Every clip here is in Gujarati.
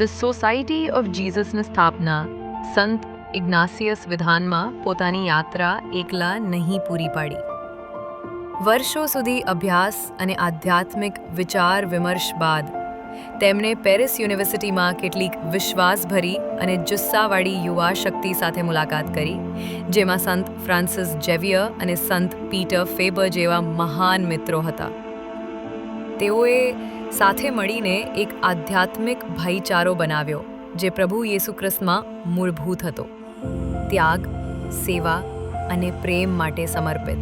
ધ સોસાયટી ઓફ જીસસની સ્થાપના સંત ઇગ્નાસિયસ વિધાનમાં પોતાની યાત્રા એકલા નહીં પૂરી પાડી. વર્ષો સુધી અભ્યાસ અને આધ્યાત્મિક વિચાર વિમર્શ બાદ તેમણે પેરિસ યુનિવર્સિટીમાં કેટલીક વિશ્વાસભરી અને જુસ્સાવાળી યુવા શક્તિ સાથે મુલાકાત કરી, જેમાં સંત ફ્રાન્સિસ જેવિયર અને સંત પીટર ફેબર જેવા મહાન મિત્રો હતા. તેઓએ સાથે મળીને એક આધ્યાત્મિક ભાઈચારો બનાવ્યો, જે પ્રભુ યેસુ ખ્રિસ્તમાં મૂળભૂત હતો. ત્યાગ, સેવા અને પ્રેમ માટે સમર્પિત.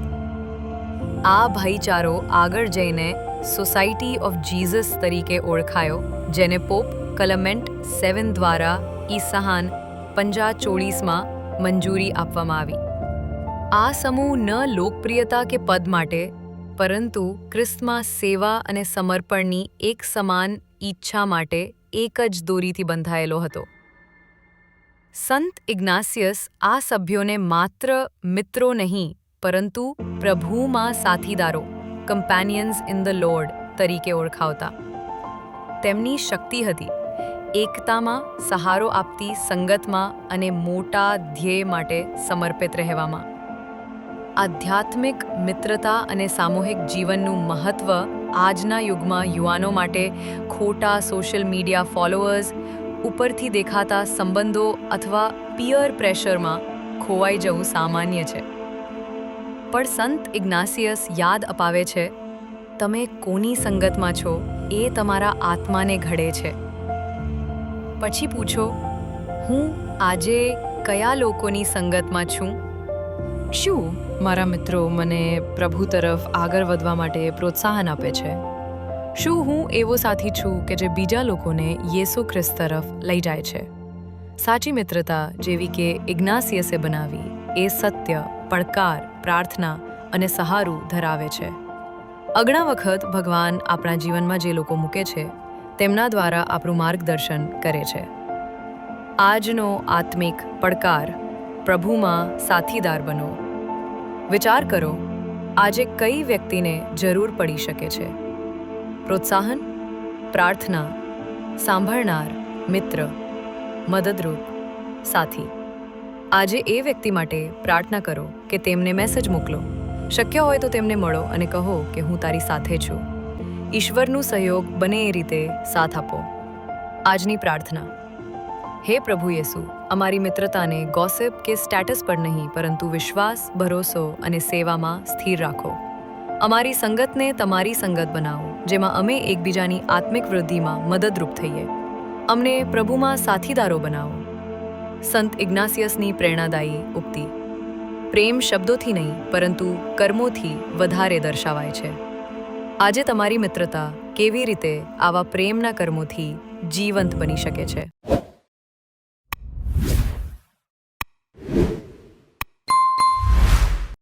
આ ભાઈચારો આગળ જઈને સોસાયટી ઓફ જીસસ તરીકે ઓળખાયો, જેને પોપ કલમેન્ટ સેવન દ્વારા ઈસહાન પંજા ચોળીસમાં મંજૂરી આપવામાં આવી. આ સમૂહ ન લોકપ્રિયતા કે પદ માટે પરંતુ ખ્રિસ્તમાં સેવા અને સમર્પણની એક સમાન ઈચ્છા માટે એક જ દોરીથી બંધાયેલો હતો. સંત ઇગ્નાસિયસ આ સભ્યોને માત્ર મિત્રો નહીં, પરંતુ પ્રભુમાં સાથીદારો કમ્પેનિયન્સ ઇન ધ લોર્ડ તરીકે ઓળખાવતા. તેમની શક્તિ હતી, એકતામાં સહારો આપતી સંગતમાં અને મોટા ધ્યેય માટે સમર્પિત રહેવામાં. આધ્યાત્મિક મિત્રતા અને સામૂહિક જીવનનું મહત્ત્વ આજના યુગમાં યુવાનો માટે ખોટા સોશિયલ મીડિયા ફોલોઅર્સ, ઉપરથી દેખાતા સંબંધો અથવા પિયર પ્રેશરમાં ખોવાઈ જવું સામાન્ય છે. પણ સંત ઇગ્નાસિયસ યાદ અપાવે છે, તમે કોની સંગતમાં છો એ તમારા આત્માને ઘડે છે. પછી પૂછો, હું આજે કયા લોકોની સંગતમાં છું? શું? મારા મિત્રો મને પ્રભુ તરફ આગળ વધવા માટે પ્રોત્સાહન આપે છે. શું હું એવો સાથી છું કે જે બીજા લોકોને યેસુ ખ્રિસ્ત તરફ લઈ જાય છે? સાચી મિત્રતા જેવી કે ઇગ્નાસિયસે બનાવી એ સત્ય, પડકાર, પ્રાર્થના અને સહારું ધરાવે છે. અગણા વખત ભગવાન આપણા જીવનમાં જે લોકો મૂકે છે, તેમના દ્વારા આપણું માર્ગદર્શન કરે છે. આજનો આત્મિક પડકાર પ્રભુમાં સાથીદાર બનો. વિચાર કરો, આજે કઈ વ્યક્તિને જરૂર પડી શકે છે? પ્રોત્સાહન, પ્રાર્થના, સાંભળનાર, મિત્ર, મદદરૂપ, સાથી. આજે એ વ્યક્તિ માટે પ્રાર્થના કરો કે તેમને મેસેજ મોકલો. શક્ય હોય તો તેમને મળો અને કહો કે હું તારી સાથે છું. ઈશ્વરનું સહયોગ બને એ રીતે સાથ આપો. આજની પ્રાર્થના. હે પ્રભુ યેસુ અમારી મિત્રતાને ગોસિપ કે સ્ટેટસ પર નહીં, પરંતુ વિશ્વાસ, ભરોસો અને સેવામાં સ્થિર રાખો. અમારી સંગતને તમારી સંગત બનાવો, જેમાં અમે એકબીજાની આત્મિક વૃદ્ધિમાં મદદરૂપ થઈએ. અમને પ્રભુમાં સાથીદારો બનાવો. સંત ઇગ્નાસિયસની પ્રેરણાદાયી ઉક્તિ. પ્રેમ શબ્દોથી નહીં, પરંતુ કર્મોથી વધારે દર્શાવાય છે. આજે તમારી મિત્રતા કેવી રીતે આવા પ્રેમના કર્મોથી જીવંત બની શકે છે?